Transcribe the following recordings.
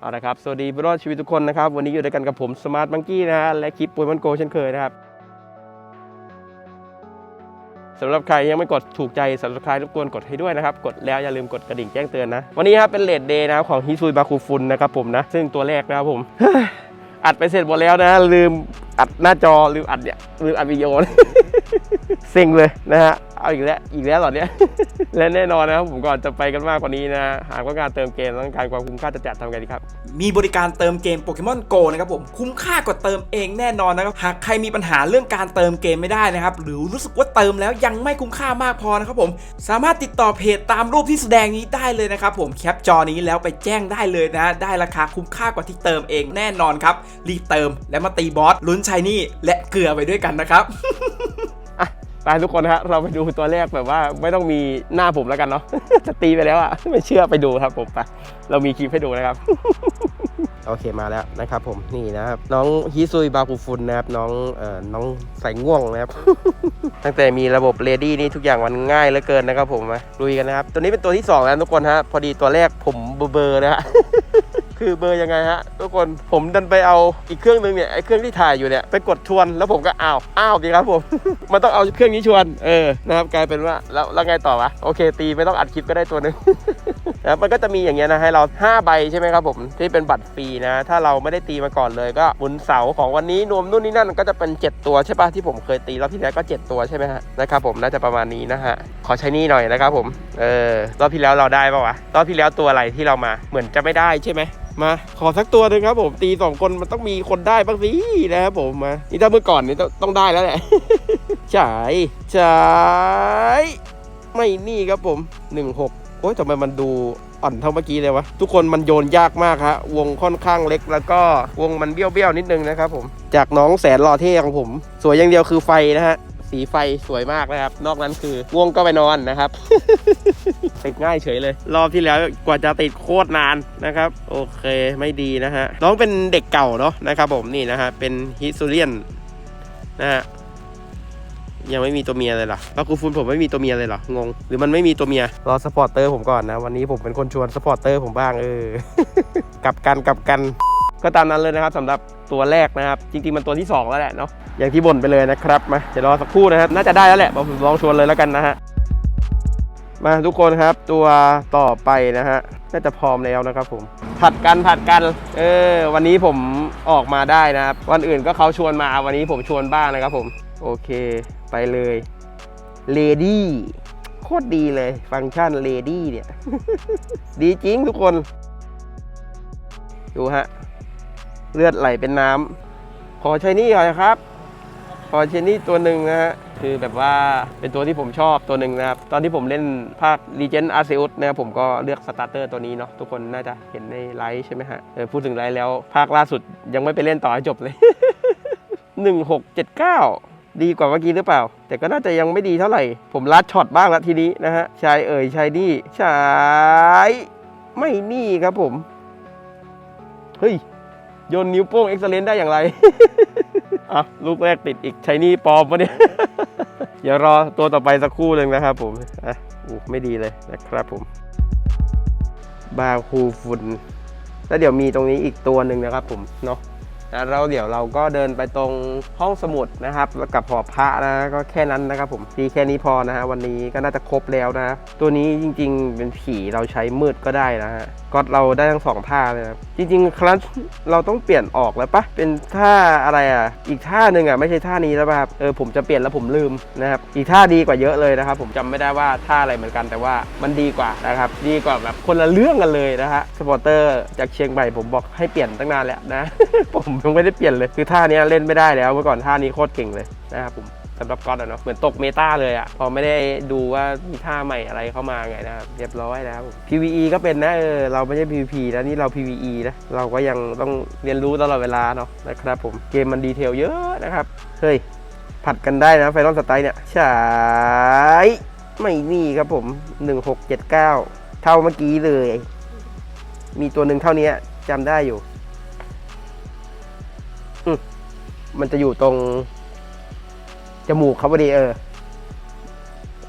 เอาละครับ สวัสดีผู้รอดชีวิตทุกคนนะครับ วันนี้อยู่ด้วยกันกับผมสมาร์ทมังกี้นะฮะ และคลิปปุยมันโกเช่นเคยนะครับสำหรับใครยังไม่กดถูกใจ subscribe รบกวนกดให้ด้วยนะครับ กดแล้วอย่าลืมกดกระดิ่งแจ้งเตือนนะ วันนี้ครับเป็นเลดเดย์นะครับของฮิซุยบาคูฟุนนะครับผมนะ ซึ่งตัวแรกนะครับผม อัดไปเสร็จหมดแล้วนะ ลืมอัดหน้าจอลืมอัดเนี่ยลืมอัดวิดีโอเซ็งเลยนะฮะ เอาอีกแล้วอีกแล้วเหรอเนี่ยและแน่นอนนะครับผมก่อนจะไปกันมากกว่านี้นะหากว่าการเติมเกมต้องการความคุ้มค่าจะจัดทำไงดีครับ มีบริการเติมเกมโปเกมอนโกนะครับผมคุ้มค่ากว่าเติมเองแน่นอนนะครับหากใครมีปัญหาเรื่องการเติมเกมไม่ได้นะครับหรือรู้สึกว่าเติมแล้วยังไม่คุ้มค่ามากพอนะครับผมสามารถติดต่อเพจตามรูปที่แสดงนี้ได้เลยนะครับผมแคปจอนี้แล้วไปแจ้งได้เลยนะ ได้ราคาคุ้มค่ากว่าที่เติมเองแน่นอนครับรีบเติมและมาตีบอสลุ้นชายนี่และเกลือไปด้วยกันนะครับ ไปทุกคนนะฮะเราไปดูตัวแรกแบบว่าไม่ต้องมีหน้าผมแล้วกันเนาะจะตีไปแล้วอะไม่เชื่อไปดูครับผมไปเรามีคลิปให้ดูนะครับ โอเคมาแล้วนะครับผมนี่นะครับน้องฮิซุยบาคูฟุนนะครับน้องเอ่อน้องใส่ง่วงนะครับ ตั้งแต่มีระบบเรดี้นี่ทุกอย่างมันง่ายเหลือเกินนะครับผมมาลุยกันนะครับ ตัวนี้เป็นตัวที่สองแล้วทุกคนฮะพอดีตัวแรกผมเบลอๆนะฮะ คือเบอร์ยังไงฮะทุกคนผมดันไปเอาอีกเครื่องนึงเนี่ยไอ้เครื่องที่ถ่ายอยู่เนี่ยไปกดชวนแล้วผมก็อ้าวอ้าวดีครับผม มันต้องเอาเครื่องนี้ชวนเออนะครับกลายเป็นว่าแล้วแล้วไงต่อวะโอเค ตีไม่ต้องอัดคลิปก็ได้ตัวหนึงนะมันก็จะมีอย่างเงี้ยนะให้เรา 5 ใบใช่ไหมครับผมที่เป็นบัตรฟรีนะ ถ้าเราไม่ได้ตีมาก่อนเลยก็บุญเสาของวันนี้รวมนู่นนี่นั่นก็จะเป็น 7 ตัวใช่ปะที่ผมเคยตีรอบที่แล้วก็ 7 ตัวใช่ไหมฮะนะครับผมน่าจะประมาณนี้นะฮะขอใช้นี่หน่อยนะครับผมเออรอบที่แล้วเราได้ปะวะรอบที่แล้วตัวอะไรที่เรามาเหมือนจะไม่ได้ใช่ไหม มาขอสักตัวหนึ่งครับผมตีสองคนมันต้องมีคนได้บ้างสินะครับผมมานี่ถ้าเมื่อก่อนนี่ต้องได้แล้วแหละฉายฉายไม่นี่ครับผมหนึ่งหกโอ้ยทำไมมันดูอ่อนเท่าเมื่อกี้เลยวะ ทุกคนมันโยนยากมากฮะวงค่อนข้างเล็กแล้วก็วงมันเบี้ยวๆนิดนึงนะครับผม จากน้องแสนหล่อเท่ของผม สวยอย่างเดียวคือไฟนะฮะ สีไฟสวยมากนะครับ นอกนั้นคือง่วงก็ไปนอนนะครับ ติดง่ายเฉยเลย รอบที่แล้วกว่าจะติดโคตรนานนะครับ โอเคไม่ดีนะฮะน้องเป็นเด็กเก่าเนาะนะครับผมนี่นะฮะเป็นฮิซูเรียนนะฮะยังไม่มีตัวเมียเลยเหรอแล้วกูฟุนผมไม่มีตัวเมียเลยเหรองง หรือมันไม่มีตัวเมีย รอสปอร์เตอร์ผมก่อนนะ วันนี้ผมเป็นคนชวนสปอร์เตอร์ผมบ้างเออ กลับกันกลับกัน ก็ตามนั้นเลยนะครับสำหรับตัวแรกนะครับ จริงๆมันตัวที่สองแล้วแหละเนาะอย่างที่บ่นไปเลยนะครับมาเดี๋ยวรอสักครู่นะครับน่าจะได้แล้วแหละผมลองชวนเลยแล้วกันนะฮะมาทุกคนครับตัวต่อไปนะฮะน่าจะพร้อมแล้วนะครับผมผัดกันผัดกันเออวันนี้ผมออกมาได้นะครับ วันอื่นก็เขาชวนมาวันนี้ผมชวนบ้างนะครับผม โอเคไปเลย Lady โคตรดีเลย ฟังก์ชัน Lady เนี่ย ดีจริงทุกคน ดูฮะ เลือดไหลเป็นน้ำขอใช้นี่หน่อยครับขอเชนนี่ตัวหนึ่งนะฮะคือแบบว่าเป็นตัวที่ผมชอบตัวหนึ่งนะครับตอนที่ผมเล่นภาค Legend Arceus นะครับผมก็เลือกสตาร์เตอร์ตัวนี้เนาะทุกคนน่าจะเห็นในไลฟ์ใช่ไหมฮะเออพูดถึงไลฟ์แล้วภาคล่าสุดยังไม่ไปเล่นต่อให้จบเลย 1679ดีกว่าเมื่อกี้หรือเปล่า แต่ก็น่าจะยังไม่ดีเท่าไหร่ ผมลัดช็อตบ้างละทีนี้นะฮะชายเอ่ยชายนี่ชายไม่นี่ครับผม เฮ้ย ยนนิ้วโป้งเอ็กซ์เลนได้อย่างไรอะลูกแรกติดอีกใช้นี่ปลอมปะเนี่ยเดี๋ยวรอตัวต่อไปสักครู่หนึ่งนะครับผมอะอู้ไม่ดีเลยนะครับผม บาคูฟุนแล้วเดี๋ยวมีตรงนี้อีกตัวหนึ่งนะครับผมเนาะ แล้วเราเดี๋ยวเราก็เดินไปตรงห้องสมุดนะครับกับหอพระนะก็แค่นั้นนะครับผมทีแค่นี้พอนะฮะวันนี้ก็น่าจะครบแล้วนะ ตัวนี้จริงๆ เป็นผีเราใช้มืดก็ได้นะฮะก็เราได้ทั้งสองท่าเลยนะจริงๆครั้นเราต้องเปลี่ยนออกแล้วปะเป็นท่าอะไรอะ อีกท่าหนึ่งอะไม่ใช่ท่านี้แล้วป่ะครับเออผมจะเปลี่ยนแล้วผมลืมนะครับอีกท่าดีกว่าเยอะเลยนะครับผมจำไม่ได้ว่าท่าอะไรเหมือนกันแต่ว่ามันดีกว่านะครับดีกว่าแบบคนละเรื่องกันเลยนะฮะสปอร์เตอร์จากเชียงใหม่ผมบอกให้เปลี่ยนตั้งนานแล้วนะผมยังไม่ได้เปลี่ยนเลย คือท่านี้เล่นไม่ได้แล้วเมื่อก่อนท่านี้โคตรเก่งเลยนะครับผมสำหรับก๊อตอะเนาะเหมือนตกเมตาเลยอะพอไม่ได้ดูว่ามีท่าใหม่อะไรเข้ามาไงนะครับเรียบร้อยแล้ว PVE ก็เป็นนะเออเราไม่ใช่ PVP นะนี่เรา PVE นะเราก็ยังต้องเรียนรู้ตลอดเวลาเนาะนะครับผมเกมมันดีเทลเยอะนะครับเฮ้ยผัดกันได้นะไฟนอลสไตล์เนี่ยใช่ไม่นี่ครับผม 1679 เท่าเมื่อกี้เลย มีตัวหนึ่งเท่านี้จำได้อยู่ มันจะอยู่ตรง จมูกเขาพอดีเออ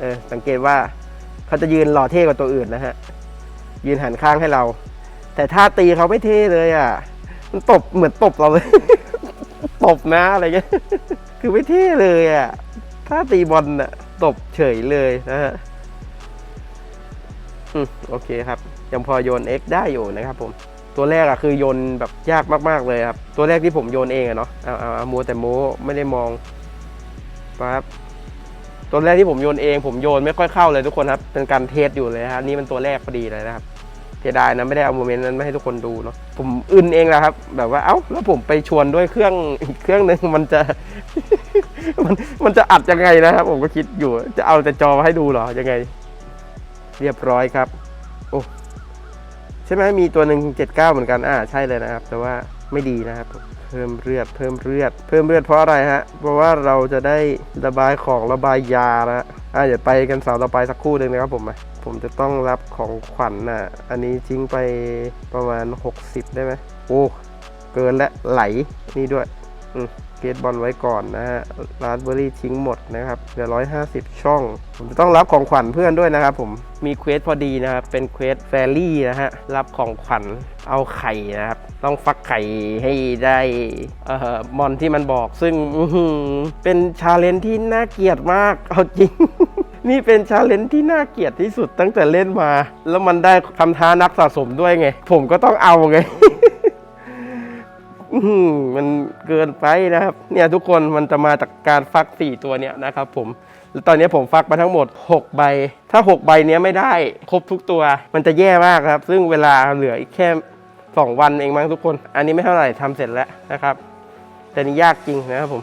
เออ สังเกตว่าเขาจะยืนหล่อเท่กว่าตัวอื่นนะฮะ ยืนหันข้างให้เรา แต่ท่าตีเขาไม่เท่เลยอะ มันตบเหมือนตบเราเลย ตบนะอะไรเงี้ย คือไม่เท่เลยอะถ้าตีบอลน่ะ ตบเฉยเลยนะฮะอืมโอเคครับ ยังพอโยน X ได้อยู่นะครับผม ตัวแรกอะคือโยนแบบยากมากๆเลยครับ ตัวแรกที่ผมโยนเองอะเนาะเอาเอาเอามัวแต่โมไม่ได้มองปั๊บตัวแรกที่ผมโยนเอง ผมโยนไม่ค่อยเข้าเลยทุกคนครับ เป็นการเทสอยู่เลยครับนี่มันตัวแรกพอดีเลยนะครับเสียดายนะไม่ได้เอาโมเมนต์นั้นมาให้ทุกคนดูเนาะผมอึนเองแหละครับ แบบว่าเอ้าแล้วผมไปชวนด้วยเครื่องอีกเครื่องหนึ่งมันจะมันมันจะอัดยังไงนะครับ ผมก็คิดอยู่จะเอาแต่จอมาให้ดูเหรอยังไง เรียบร้อยครับ ใช่ไหมมีตัวหนึ่งเจ็ดเก้าเหมือนกันอ่าใช่เลยนะครับ แต่ว่าไม่ดีนะครับ เพิ่มเลือดเพิ่มเลือด เพิ่มเลือดเพราะอะไรฮะเพราะว่าเราจะได้ระบายของระบายยาล้วอ่าเดี๋ยวไปกันสาวต่อไปสักคู่หนึ่งนะครับผมอะผมจะต้องรับของขวัญน่ะอันนี้ทิ้งไปประมาณ 60 ได้ไหมโอ้เกินและไหลนี่ด้วย อืม เกตบอลไว้ก่อนนะฮะราสเบอรี่ทิ้งหมดนะครับเหลือ 150 ช่อง ผมจะต้องรับของขวัญเพื่อนด้วยนะครับผมมีเควสพอดีนะครับ เป็นเควสแฟรี่นะฮะ รับของขวัญเอาไข่นะครับ ต้องฟักไข่ให้ได้เอ่อมอนที่มันบอกซึ่งเป็นชาเลนจ์ที่น่าเกลียดมาก เอาจริง นี่เป็นชาเลนจ์ที่น่าเกลียดที่สุดตั้งแต่เล่นมา แล้วมันได้คำท้านักสะสมด้วยไง ผมก็ต้องเอาไง มันเกินไปนะครับ เนี่ยทุกคนมันจะมาจากการฟักสี่ตัวเนี้ยนะครับผมแล้วตอนนี้ผมฟักมาทั้งหมด 6 ใบ ถ้า 6 ใบเนี้ยไม่ได้ ครบทุกตัว มันจะแย่มากครับ ซึ่งเวลาเหลืออีกแค่ 2 วันเองมั้งทุกคน อันนี้ไม่เท่าไหร่ทำเสร็จแล้วนะครับ แต่นี่ยากจริงนะครับผม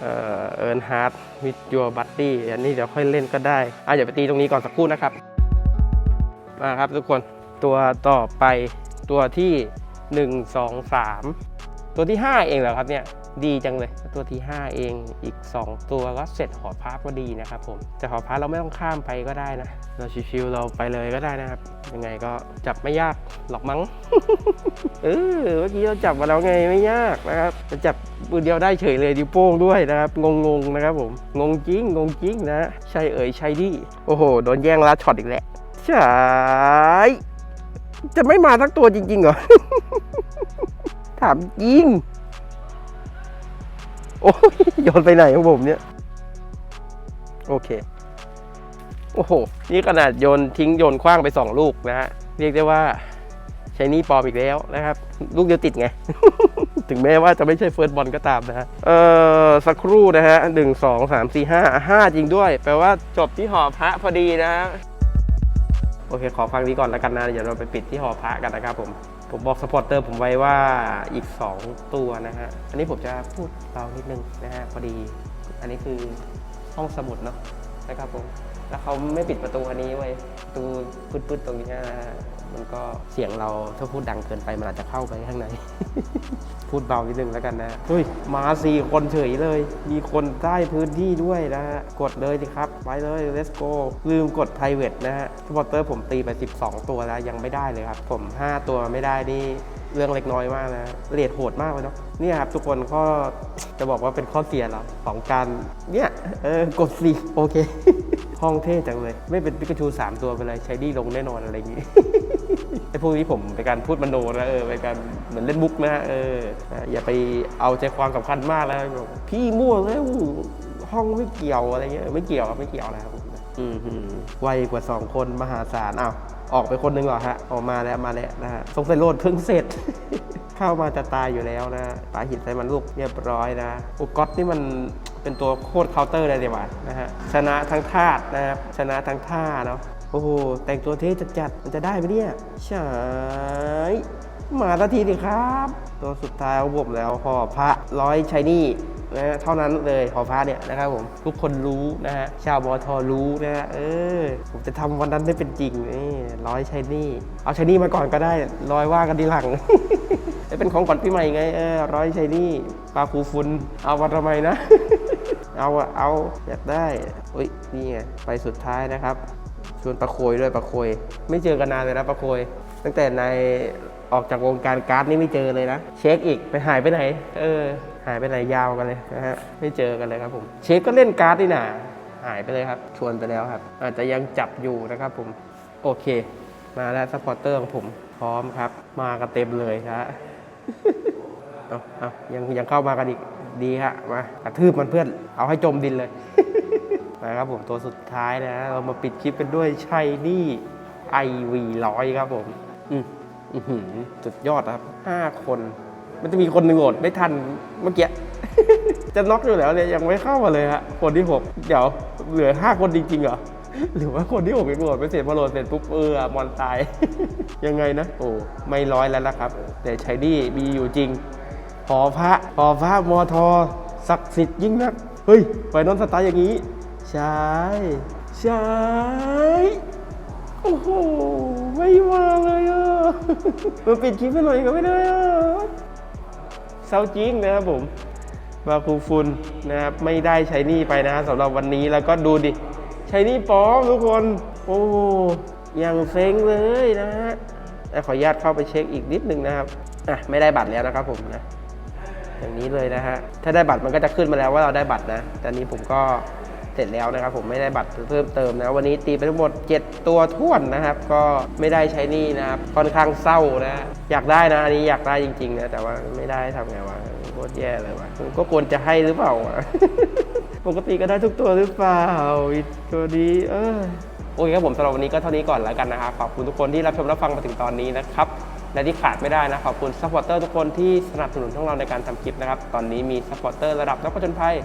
เอ่อเอิร์นฮาร์ดวิดยัวบัตตี้อันนี้เดี๋ยวค่อยเล่นก็ได้อะเดี๋ยวไปตีตรงนี้ก่อนสักครู่นะครับมาครับทุกคนตัวต่อไปตัวที่ 1 2 3 ตัวที่ 5 เองเหรอครับเนี่ยดีจังเลย ตัวที่ 5 เองอีก 2 ตัวก็เสร็จหอพักก็ดีนะครับผมแต่หอพักเราไม่ต้องข้ามไปก็ได้นะ เราชิวๆเราไปเลยก็ได้นะครับ ยังไงก็จับไม่ยากหรอกมั้งเออเมื่อกี้เราจับมาแล้วไงไม่ยากนะครับจะจับมือเดียวได้เฉยเลยดิวโป้งด้วยนะครับงงๆนะครับผมงงจริงงงจริงนะใช่เอ่ยใช่ดิโอ้โหโดนแย่งลัดช็อตอีกแล้วใช่ จะไม่มาทั้งตัวจริงๆเหรอ ถามจริง โอ้ยโยนไปไหนของผมเนี่ย โอเค โอ้โห นี่ขนาดโยนทิ้งโยนคว้างไปสองลูกนะฮะ เรียกได้ว่าใช้นี่ปลอมอีกแล้วนะครับ ลูกเดียวติดไง ถึงแม้ว่าจะไม่ใช่เฟิร์สบอลก็ตามนะฮะ เออสักครู่นะฮะหนึ่งสองสามสี่ห้าห้าจริงด้วย แปลว่าจบที่หอพระพอดีนะฮะ โอเค ขอฟังนี้ก่อนแล้วกันนะ เดี๋ยวเราไปปิดที่หอพระกันนะครับผม ผมบอกสปอร์เตอร์ผมไว้ว่าอีก 2 ตัวนะฮะ อันนี้ผมจะพูดเบานิดนึงนะฮะ พอดี อันนี้คือห้องสมุดเนาะนะครับผม แล้วเขาไม่ปิดประตูอันนี้ไว้ประตูปืดๆตรงนี้นะฮะ มันก็เสียงเราถ้าพูดดังเกินไปมันอาจจะเข้าไปข้างใน พูดเบานิดนึงแล้วกันนะเฮ้ยมาสี่คนเฉยเลย มีคนใต้พื้นที่ด้วยนะฮะ กดเลยสิครับ ไปเลย let's go ลืมกด private นะฮะสปอร์เตอร์ผมตีไป 12 ตัวแล้วยังไม่ได้เลยครับ ผม 5 ตัวไม่ได้นี่เรื่องเล็กน้อยมากนะเรทโหดมากเลยเนาะเนี่ยครับทุกคนข้อจะบอกว่าเป็นข้อเสียเหรอของการเนี่ยเออกดสิโอเค ห้องเท่จังเลย ไม่เป็นปิกาชู3ตัวไปเลยใช้ดีลงแน่นอนอะไรอย่างงี้ ไอ้พวกนี้ผมเป็นการพูดมโนนะเออเป็นการเหมือนเล่นมุกนะเออนะอย่าไปเอาใจความสำคัญมากแล้วบอกพี่มั่วแล้วห้องไม่เกี่ยวอะไรเงี้ยไม่เกี่ยวครับไม่เกี่ยวนะครับผมอืมหือไวกว่า2คนมหาศาลอ้าวออกไปคนหนึงเหรอฮะออกมาแล้วมาแล้วนะฮะสงสัยโหลดเพิ่งเสร็จ เข้ามาจะตายอยู่แล้วนะปาหินใส่มันลูกเรียบร้อยนะอุกอตนี่มันเป็นตัวโคตรเคาน์เตอร์เลยดีกว่านะฮะชนะทั้งธาตุนะครับชนะทั้งท่าเนาะ โอ้โห แต่งตัวเท่จัดๆมันจะได้ไหมเนี่ยใช่มาทันทีดิครับ ตัวสุดท้ายของผมแล้วหอพระร้อยชายนี่นะเท่านั้นเลยหอพระเนี่ยนะครับผมทุกคนรู้นะฮะชาวบอทอรู้นะฮะเออ ผมจะทำวันนั้นได้เป็นจริงนี่ร้อยชายนี่ เอาชายนี่มาก่อนก็ได้ร้อยว่ากันทีหลังจะเป็นของขวัญปีใหม่ไงเออร้อยชัยนี่ปลาคูฟุนเอามาทำไมนะ เอาอะเอาอยากได้อุ้ยนี่ไงไปสุดท้ายนะครับ ชวนปลาโคยด้วยปลาโคย ไม่เจอกันนานเลยนะปลาโคย ตั้งแต่ในออกจากวงการการ์ดนี่ไม่เจอเลยนะ เช็คอีกไปหายไปไหน เออ หายไปไหนยาวกันเลยนะฮะไม่เจอกันเลยครับผม เช็คก็เล่นการ์ดนี่นาหายไปเลยครับ ชวนไปแล้วครับ อาจจะยังจับอยู่นะครับผมโอเค มาแล้วซัพพอร์เตอร์ของผมพร้อมครับ มากันเต็มเลยฮะเอาเอายังยังเข้ามากันอีกดีฮะมากระทืบมันเพื่อนเอาให้จมดินเลย นะครับผมตัวสุดท้ายนะเรามาปิดคลิปกันด้วยชัยนี่ไอวีร้อยครับผมอืมจุดยอดครับห้าคน มันจะมีคนหนึ่งโดไม่ทันเมื่อกี้จะน็อกอยู่แล้วเนี่ยยังไม่เข้ามาเลยฮะคนที่หกเดี๋ยวเหลือห้าคนจริงๆเหรอหรือว่าคนที่หกยังโหลดไปเสร็จพอโหลดเสร็จปุ๊บเออมอนตาย ยังไงนะโอ้ไม่ร้อยแล้วละครับ แต่ชัยนี่มีอยู่จริงหอพระหอพระมอทอศักดิ์สิทธิ์ยิ่งนักเฮ้ยไฟนอนสตาร์อย่างนี้ ใช่ใช่โอ้โห ไม่มาเลยอะมาปิดคลิปให้หน่อยก็ไม่ได้อะเศร้าจริงนะครับผมบาคูฟุนนะครับไม่ได้ใช้นี่ไปนะสำหรับวันนี้แล้วก็ดูดิ ใช้นี่ปลอมทุกคน โอ้ยังเซ็งเลยนะฮะขออนุญาตเข้าไปเช็คอีกนิดนึงนะครับอะไม่ได้บัตรแล้วนะครับผมนะอย่างนี้เลยนะฮะถ้าได้บัตรมันก็จะขึ้นมาแล้วว่าเราได้บัตรนะแต่นี้ผมก็ เสร็จแล้วนะครับผมไม่ได้บัตรเพิ่มเติมนะวันนี้ตีไปทั้งหมด 7 ตัวท้วนนะครับ ก็ไม่ได้ใช้นี่นะครับค่อนข้างเศร้านะ อยากได้นะอันนี้อยากได้จริงๆนะแต่ว่าไม่ได้ทำไงวะโคตรแย่เลยวะผมก็ควรจะให้หรือเปล่าวะปกติก็ได้ทุกตัวหรือเปล่าตัวนี้ เออโอเคครับผมสำหรับวันนี้ก็เท่านี้ก่อนแล้วกันนะครับขอบคุณทุกคนที่รับชมรับฟังมาถึงตอนนี้นะครับและที่ขาดไม่ได้นะขอบคุณซัพพอร์เตอร์ทุกคนที่สนับสนุนช่องเราในการทำคลิปนะครับ ตอนนี้มีซัพพอร์เตอร์ระดับนักผจญภัย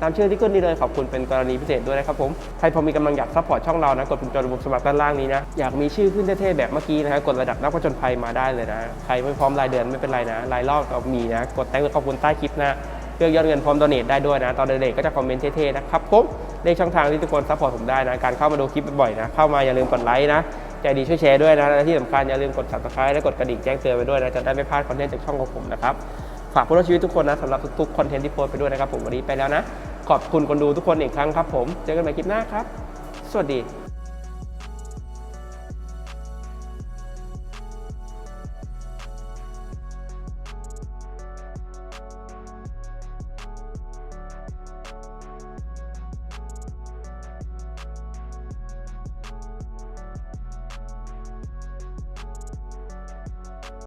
ตามชื่อที่ขึ้นนี้เลยขอบคุณเป็นกรณีพิเศษด้วยนะครับผมใครพอมีกำลังอยากซัพพอร์ตช่องเรานะกดปุ่มจอยระบบสมัครด้านล่างนี้นะอยากมีชื่อขึ้นเท่ๆแบบเมื่อกี้นะฮะกดระดับนักผจญภัยมาได้เลยนะใครไม่พร้อมรายเดือนไม่เป็นไรนะรายรอบก็มีนะกดแต้งขอบคุณใต้คลิปนะเลือกยอดเงินพร้อมด o เน a ได้ด้วยนะ ตอนเด็กๆก็จะคอมเมนต์เท่ๆนะครับผมเลขช่องทางที่ทุกคนซัพพอร์ตผมได้นะ การเข้ามาดูคลิปบ่อยๆนะ เข้ามาอย่าลืมกดไลค์นะ ใจดีช่วยแชร์ด้วยนะ และที่สำคัญอย่าลืมกด subscribe และกดกระดิ่งแจ้งเตือนไปด้วยนะ จะได้ไม่พลาดคอนเทนต์จากช่องของผมนะครับ ฝากผู้ร่วมชีวิตทุกคนนะสำหรับทุกๆคอนเทนต์ที่โพสไปด้วยนะครับผมวันนี้ไปแล้วนะ ขอบคุณคนดูทุกคนอีกครั้งครับผม เจอกันใหม่คลิปหน้าครับ สวัสดี